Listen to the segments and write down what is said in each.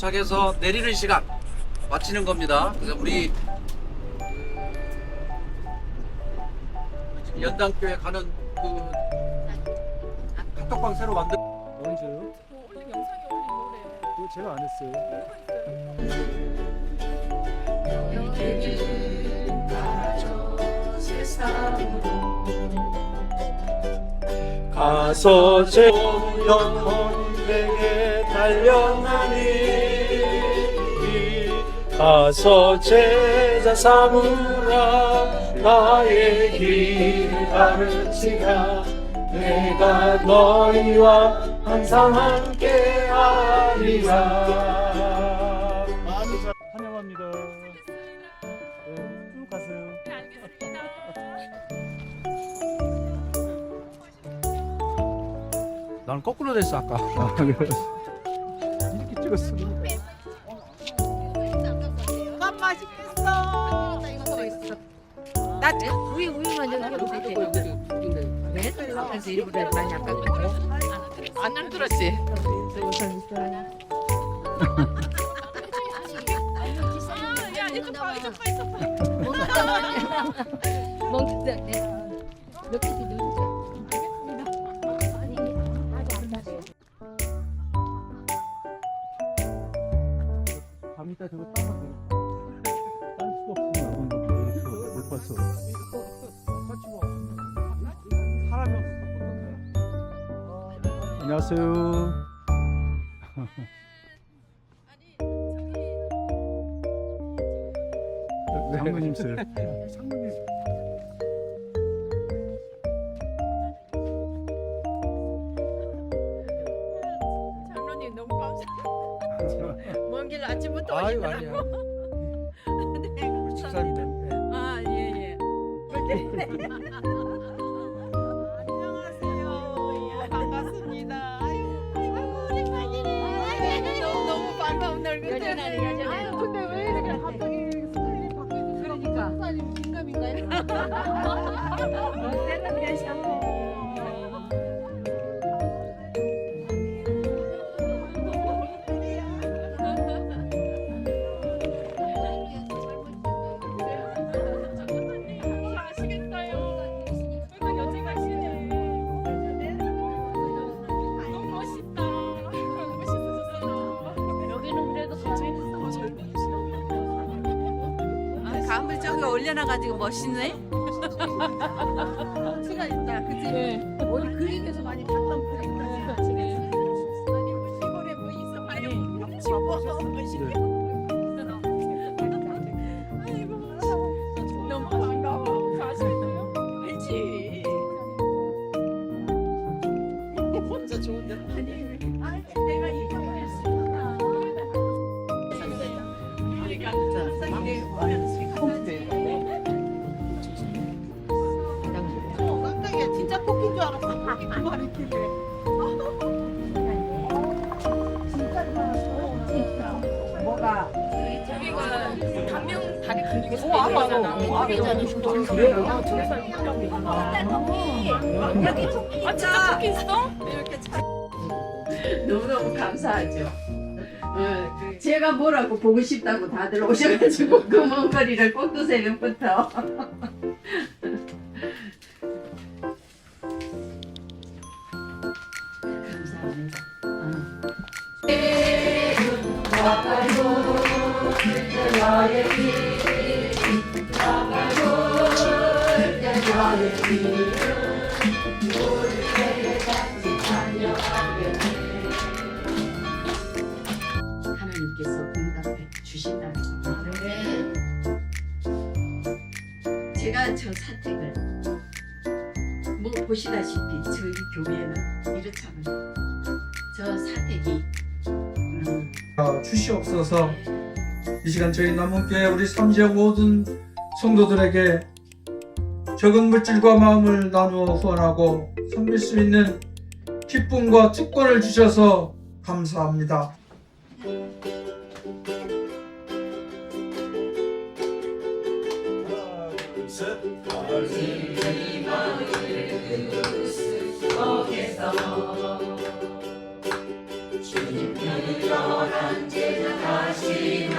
딱 도착해서 내리는 시간 마치는 겁니다. 그래서 우리 그 지금 연당교회 가는 그 카톡방 새로 만든 언제요? 뭐 올린 영상이 올린 노래 그거 제가 안 했어요. 가서 제 영혼에게 달려나니 가서 제자 삼으라. 나의 길 가르치라 내가 너희와 항상 함께 하리라. 환영합니다. 네, 쭉 가세요. 네 알겠습니다. 나는 거꾸로 됐어 아까. 아. 이렇게 찍었어 왜? 그래서 많이 아깝거든. 안? 아야 봐봐 봐. 몇 개씩. 밤 이따 저거 안녕하세요. 장모님 슬. 장모님. 장로님 너무 감사합니다. 먼길 아침부터 아유. 아니야. 저기 올려놔가지고 멋있네. 치가 있다, 그치? 어디 그림에서 많이 봤던 그림이다. 아니, 뭐 시골에 뭐 있어 많이 집어서 멋있게. 아이고, 너무 반가워. 가시네요 알지? 혼자 좋은데. 아니, 내가. 어, 진짜 꽃핀 줄 알았어. 그 말이 길래. 뭐가? 저기가 단명 다리 근육이 어, 알아, 알아. 아, 진짜 토끼 있어? 이렇게 잘. 너무너무 감사하죠. 어, 제가 뭐라고 보고 싶다고 다들 오셔가지고 그 먼 거리를 꼭두 새벽부터 하나님께서 응답해 주신다는 겁니다. 제가 저 사택을 뭐 보시다시피 저희 교회는 이렇다면 저 사택이 음, 어, 주시옵소서 이 시간 저희 남은 교회 우리 삼지역 모든 성도들에게 적은 물질과 마음을 나누어 후원하고 섬길 수 있는 기쁨과 특권을 주셔서 감사합니다. 주님 편을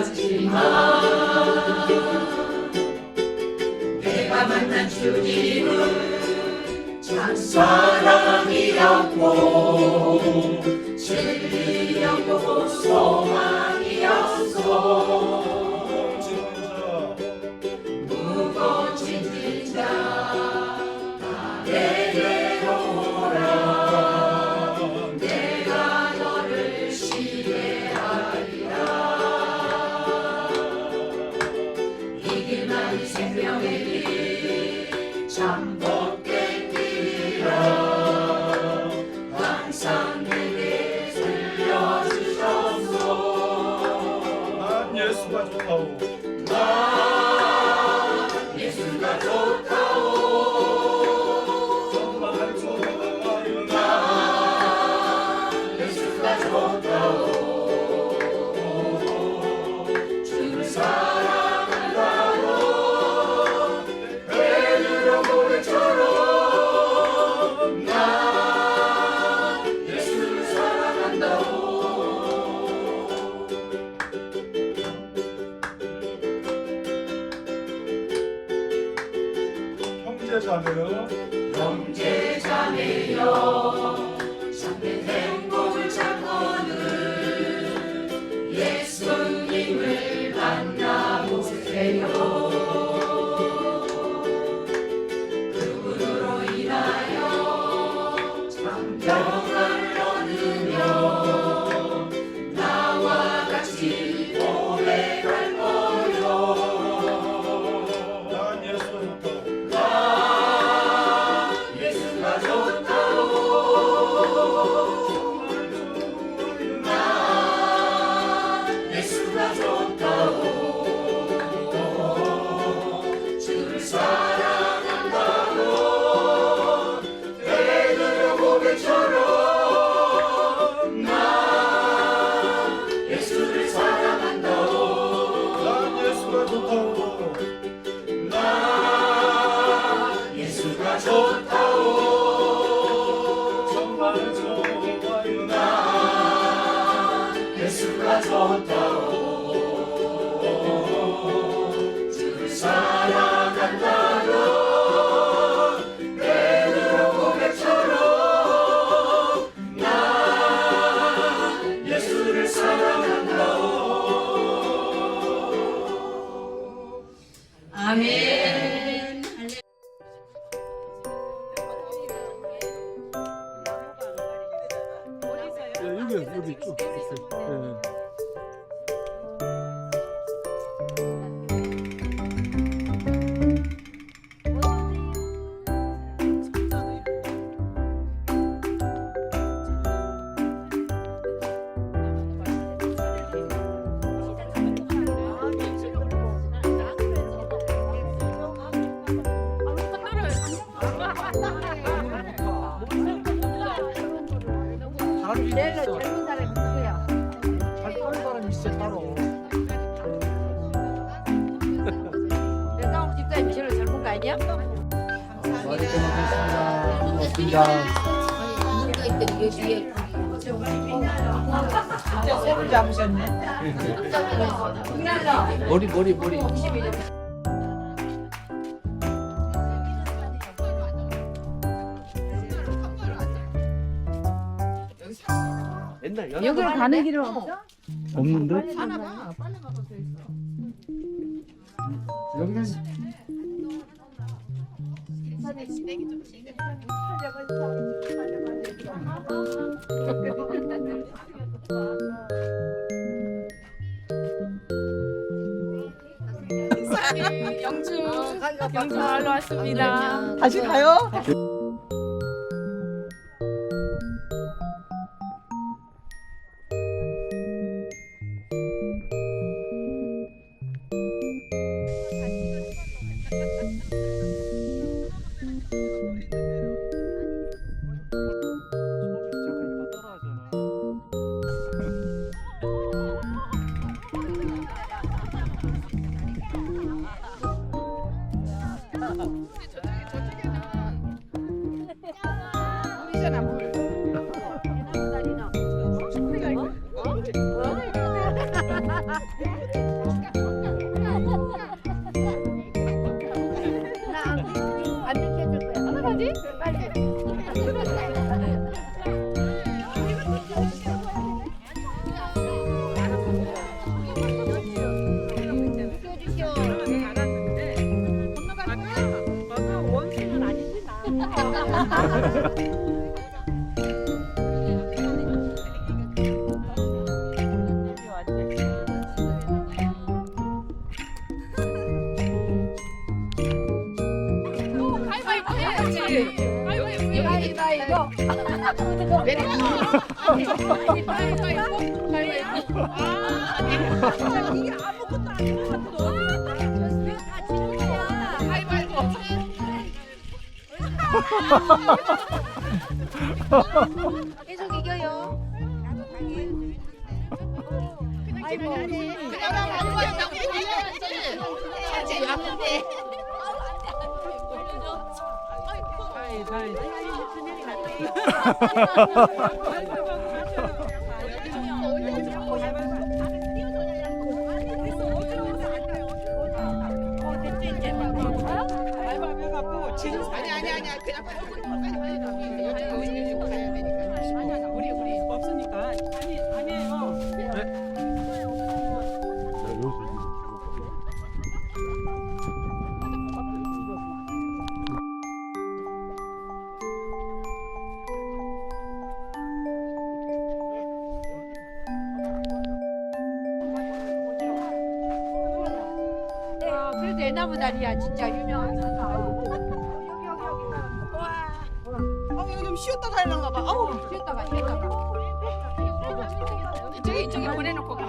난 여기 쭉 있어요. 예. 머리 머리 머리. 옛날 연. 여기로 가는 길은 없어? 없는데? 여기는 영주 영주 마을로 왔습니다. 다시 가요? 이게 아무것도 아닌 것 같아. 계속 이겨요. 아이고. 그냥 가위바위보 해야지. 자제 왔는데. 아니 나무 다리야 진짜 유명한 거. 어 이거 좀 쉬었다 가려나 봐. 아우 쉬었다가 쉬었다가. 이쪽에 이쪽에 보내놓고.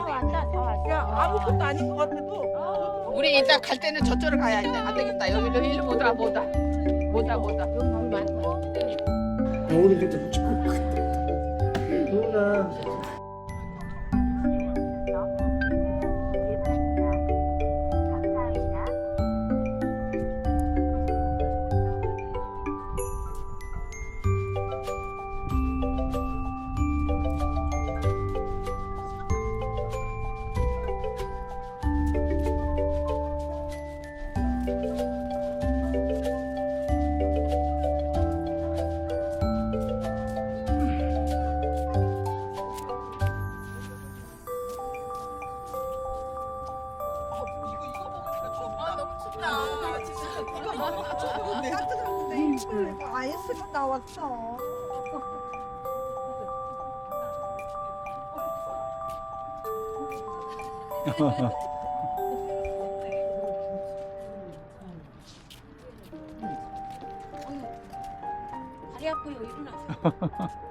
야 아무것도 아닌 것 같아도 우리 일단 갈 때는 저쪽으로 가야 돼. 안 되겠다. 여기로 일로 못와 못와 못와 못와. 물 많다. 우리 그때 내가 뜨거운데 이걸 아이스가 나왔어. 다리 아파요 일어나. 도담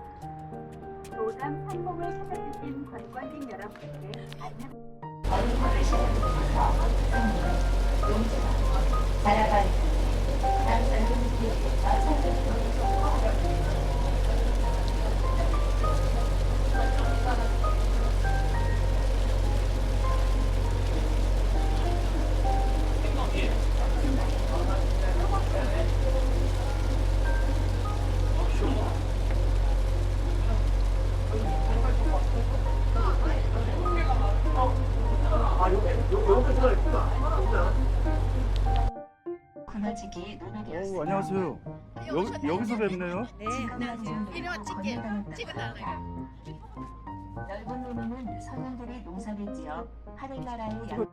논의되었습니다. 오, 안녕하세요. 여기, 여기서 뵙네요. 네, 안녕하세요. 이리 와 찍게. 찍어달라고. 넓은 논에는 서양들이 농사를 지어 하늘나라의 양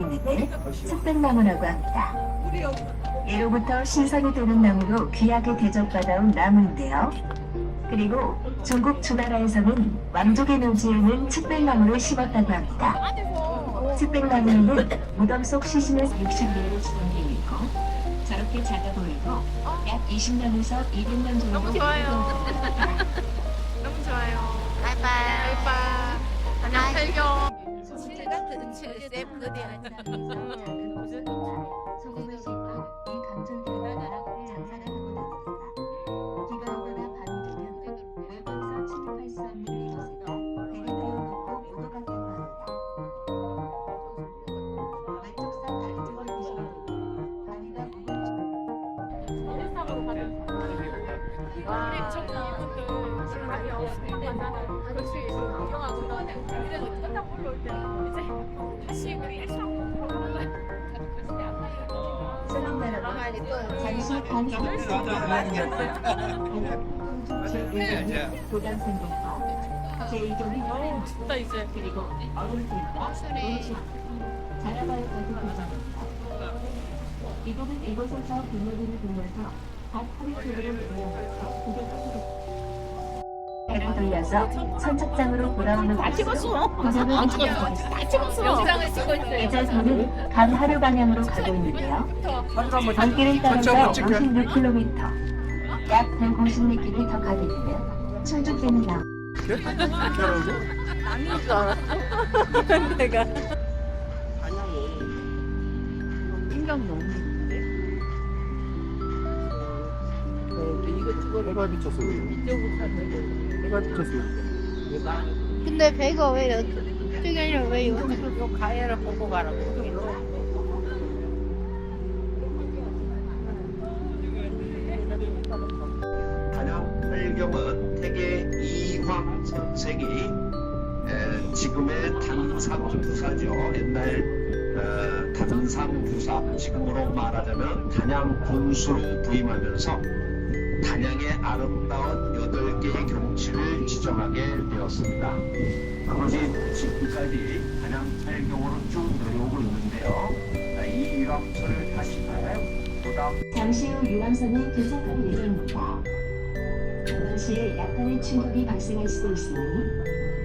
있는데 측백나무라고 합니다. 예로부터 신선이 되는 나무로 귀하게 대접받아온 나무인데요. 그리고 중국 주나라에서는 왕족의 묘지에는 측백나무를 심었다고 합니다. 측백나무에는 무덤 속 시신을 60년을 지는 게 있고 저렇게 작아 보이고 약 20년에서 200년 정도 너무 좋아요. 너무 좋아요. 바이바이. 바이바이. 안녕 살겨. 제가 들은 쌤 거대한 소금을 씻고 이 감정 잠시 간섭을 제1경이 도담생동과 제2경이 진짜 이제 그리고 어른들과 노시 자라발까지 교정합니다. 이곳은 이곳에서 분노기를 돌려서 돌려서 선착장으로 돌아오는 다 찍었어. 다 찍었어. 영상을 찍고 있어요. 예전서는 간 하류 방향으로 가고 있는데요. 강길을 따라서 56km, 약 150km 더 가게 되면 충주되는 나. 해가 비쳤어. 해가 비쳤어. 근데 배가 왜 이렇게 아니라 왜 여기서 가해를 보고 가라고. 단양 혈경은 태계 이황 선생이 에, 지금의 단상 부사죠. 옛날 어, 단상 부사, 지금으로 말하자면 단양 군수로 부임하면서 단양의 아름다운 여덟 개의 경치를 지정하게 되었습니다. 그것이 지금까지 단양 혈경으로 쭉 내려오고 있는데요. 자, 이 유람선을 보다 잠시 후 유람선이 도착할 예정입니다. 당시에 약간의 충격이 발생할 수도 있으니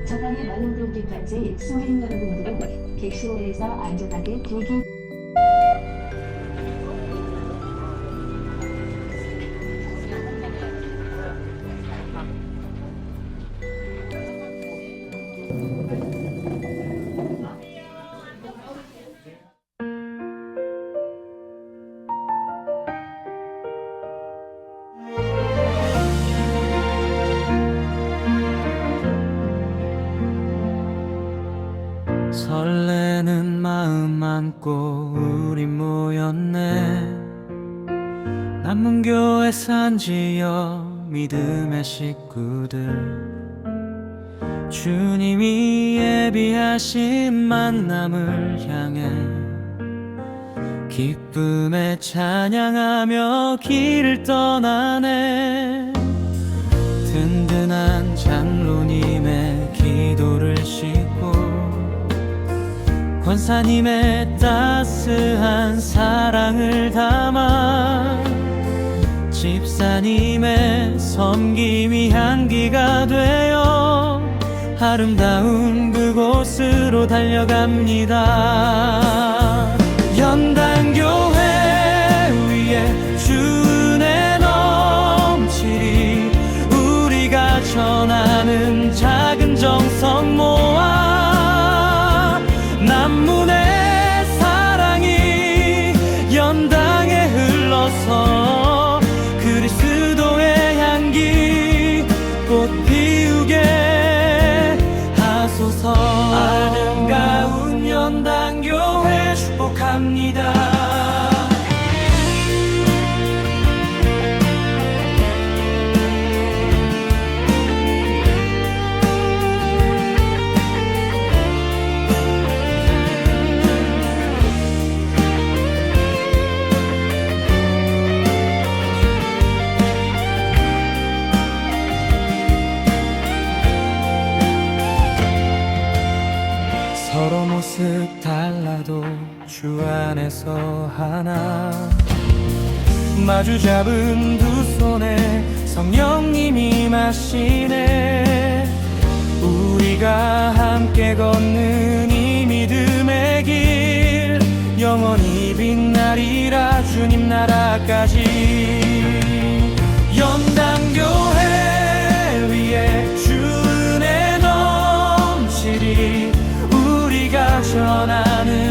저강에 만원들기까지 승객 여러분들은 객실내에서 안전하게 대기 예비하신 만남을 향해 기쁨에 찬양하며 길을 떠나네. 든든한 장로님의 기도를 싣고 권사님의 따스한 사랑을 담아 집사님의 섬김이 향기가 되어 아름다운 그곳으로 달려갑니다. 연단교회 위에 주은혜 넘치리. 우리가 전하는 작은 정성 모아 서로 모습 달라도 주 안에서 하나. 마주 잡은 두 손에 성령님이 마시네. 우리가 함께 걷는 이 믿음의 길. 영원히 빛나리라 주님 나라까지. 전하는